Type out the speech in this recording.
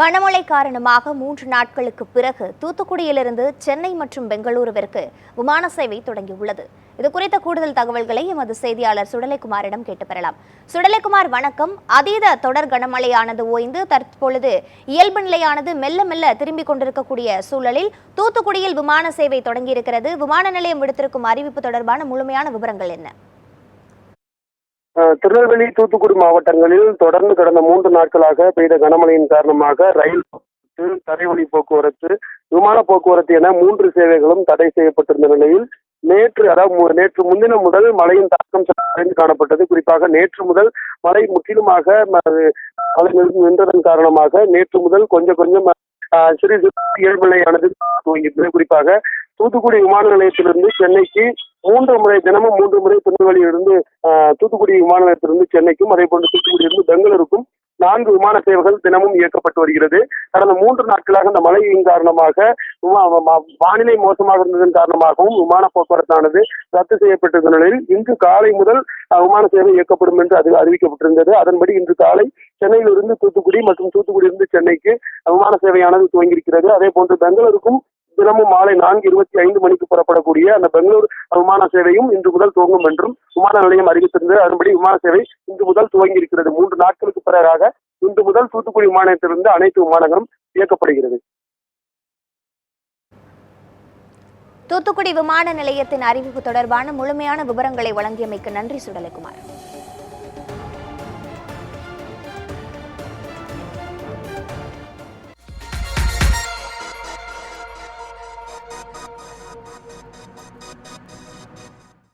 கனமழை காரணமாக மூன்று நாட்களுக்கு பிறகு தூத்துக்குடியிலிருந்து சென்னை மற்றும் பெங்களூருவிற்கு விமான சேவை தொடங்கியுள்ளது. இது குறித்த கூடுதல் தகவல்களை எமது செய்தியாளர் சுடலைக்குமாரிடம் கேட்டு பெறலாம். சுடலைக்குமார் வணக்கம். அதீத தொடர் கனமழையானது ஓய்ந்து தற்பொழுது இயல்பு நிலையானது மெல்ல மெல்ல திரும்பிக் கொண்டிருக்கக்கூடிய சூழலில் தூத்துக்குடியில் விமான சேவை தொடங்கியிருக்கிறது. விமான நிலையம் விடுத்திருக்கும் அறிவிப்பு தொடர்பான முழுமையான விவரங்கள் என்ன? திருநெல்வேலி தூத்துக்குடி மாவட்டங்களில் தொடர்ந்து கடந்த மூன்று நாட்களாக பெய்த கனமழையின் காரணமாக ரயில் போக்குவரத்து, தரைவழி போக்குவரத்து விமான போக்குவரத்து என மூன்று சேவைகளும் தடை செய்யப்பட்டிருந்த நிலையில் நேற்று அதாவது நேற்று முன்தினம் முதல் மழையின் தாக்கம் குறைந்து காணப்பட்டது. குறிப்பாக நேற்று முதல் மழை முற்றிலுமாக மழை நின்றதன் காரணமாக நேற்று முதல் கொஞ்சம் கொஞ்சம் சிறு சிறு இயல்புநிலையானது துவங்கியது குறிப்பாக தூத்துக்குடி விமான நிலையத்திலிருந்து சென்னைக்கு மூன்று முறை தினமும் மூன்று முறை திருநெல்வேலியிலிருந்து தூத்துக்குடி விமான நிலையத்திலிருந்து சென்னைக்கும் அதே போன்று தூத்துக்குடியிலிருந்து பெங்களூருக்கும் நான்கு விமான சேவைகள் தினமும் இயக்கப்பட்டு வருகிறது. கடந்த மூன்று நாட்களாக இந்த மழையின் காரணமாக வானிலை மோசமாக இருந்ததன் காரணமாகவும் விமான போக்குவரத்தானது ரத்து செய்யப்பட்டிருந்த நிலையில் இன்று காலை முதல் விமான சேவை இயக்கப்படும் என்று அது அறிவிக்கப்பட்டிருந்தது. அதன்படி இன்று காலை சென்னையிலிருந்து தூத்துக்குடி மற்றும் தூத்துக்குடியிலிருந்து சென்னைக்கு விமான சேவையானது துவங்கியிருக்கிறது. அதே போன்று பெங்களூருக்கும் தினமும் மாலை நான்கு இருபத்தி ஐந்து மணிக்கு புறப்படக்கூடிய அந்த பெங்களூர் விமான சேவையும் இன்று முதல் துவங்கும் என்றும் விமான நிலையம் அறிவித்திருந்தது. அதன்படி விமான சேவை இன்று முதல் துவங்கி இருக்கிறது. மூன்று நாட்களுக்கு பிறகாக இன்று முதல் தூத்துக்குடி விமானத்திலிருந்து அனைத்து விமானங்களும் இயக்கப்படுகிறது. தூத்துக்குடி விமான நிலையத்தின் அறிவிப்பு தொடர்பான முழுமையான விவரங்களை வழங்கியமைக்கு நன்றி சுடலகுமார்